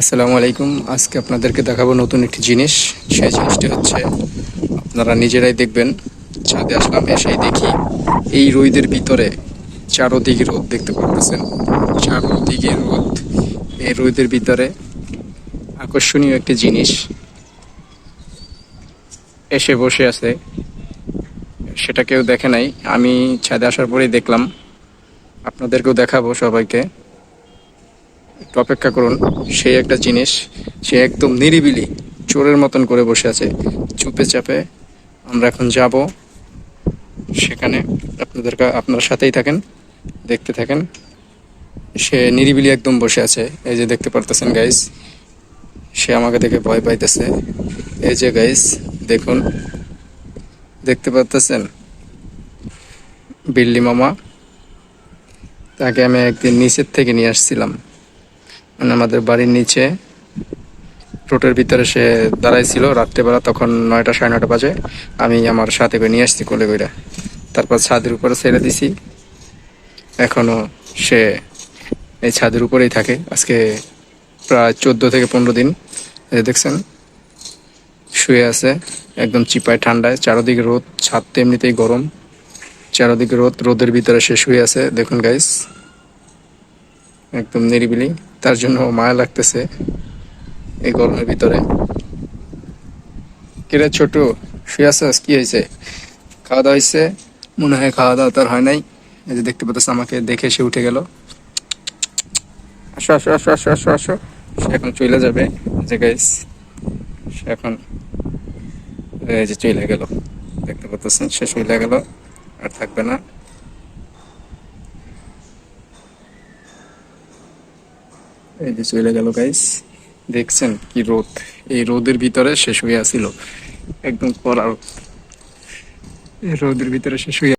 আসসালামু আলাইকুম। আজকে আপনাদেরকে দেখাবো নতুন একটি জিনিস। সেই জিনিসটি হচ্ছে, আপনারা নিজেরাই দেখবেন। ছাদে আসলাম, এসেই দেখি এই রোদের ভিতরে চারোদিকে রোদ দেখতে পাচ্ছেন চারোদিকে রোদ। এই রোদের ভিতরে আকর্ষণীয় একটি জিনিস এসে বসে আছে। সেটা কেউ দেখে নাই। আমি ছাদে আসার পরেই দেখলাম। আপনাদেরকেও দেখাবো সবাইকে। একটু অপেক্ষা করুন। সেই একটা জিনিস, সে একদম নিরিবিলি চোরের মতন করে বসে আছে। চুপে চাপে আমরা এখন যাব। সেখানে আপনাদের আপনার সাথেই থাকেন, দেখতে থাকেন। সে নিরিবিলি একদম বসে আছে। এই যে দেখতে পারতেছেন গাইস সে আমাকে দেখে ভয় পাইতেছে। এই যে গাইস দেখুন, দেখতে পারতেছেন? বিল্লি মামা, তাকে আমি একদিন নিচের থেকে নিয়ে আসছিলাম। মানে আমাদের বাড়ির নিচে রোডের ভিতরে সে দাঁড়াইছিল রাত্রেবেলা তখন নয়টা সাড়ে নয়টা বাজে। আমি আমার সাথে করে নিয়ে আসছি কোলে কইরা। তারপর ছাদের উপরে ছেড়ে দিছি। এখনও সে এই ছাদের উপরেই থাকে। আজকে প্রায় চোদ্দ থেকে পনেরো দিন। দেখছেন, শুয়ে আছে, একদম চিপায় ঠান্ডায়। চারোদিকে রোদ, ছাদ তো এমনিতেই গরম। চারোদিকে রোদ, রোদের ভিতরে সে শুয়ে আছে। দেখুন গাইস একদম নিরিবিলি। তার জন্য মায়া লাগতেছে এই গরমের ভিতরে। কিরে ছোট, শুয়ে আছিস? কি হয়েছে? খাওয়া দাওয়া হয়েছে? মনে হয় খাওয়া দাওয়া তার হয় নাই। এই যে দেখতে পাচ্ছ আমাকে দেখে সে উঠে গেল। আসো আসো আসো আসো আসো আসো। সে এখন চলে যাবে। যে গাইস সে এখন এই যে চলে গেল। দেখতে পাচ্ছেন সে চলে গেল আর থাকবে না। এই যে চলে গেল গাইস দেখছেন কি রোদ? এই রোদের ভিতরে শেষ হয়ে আসিল। একদম কড়া রোদ। রোদের ভিতরে শেষ হয়ে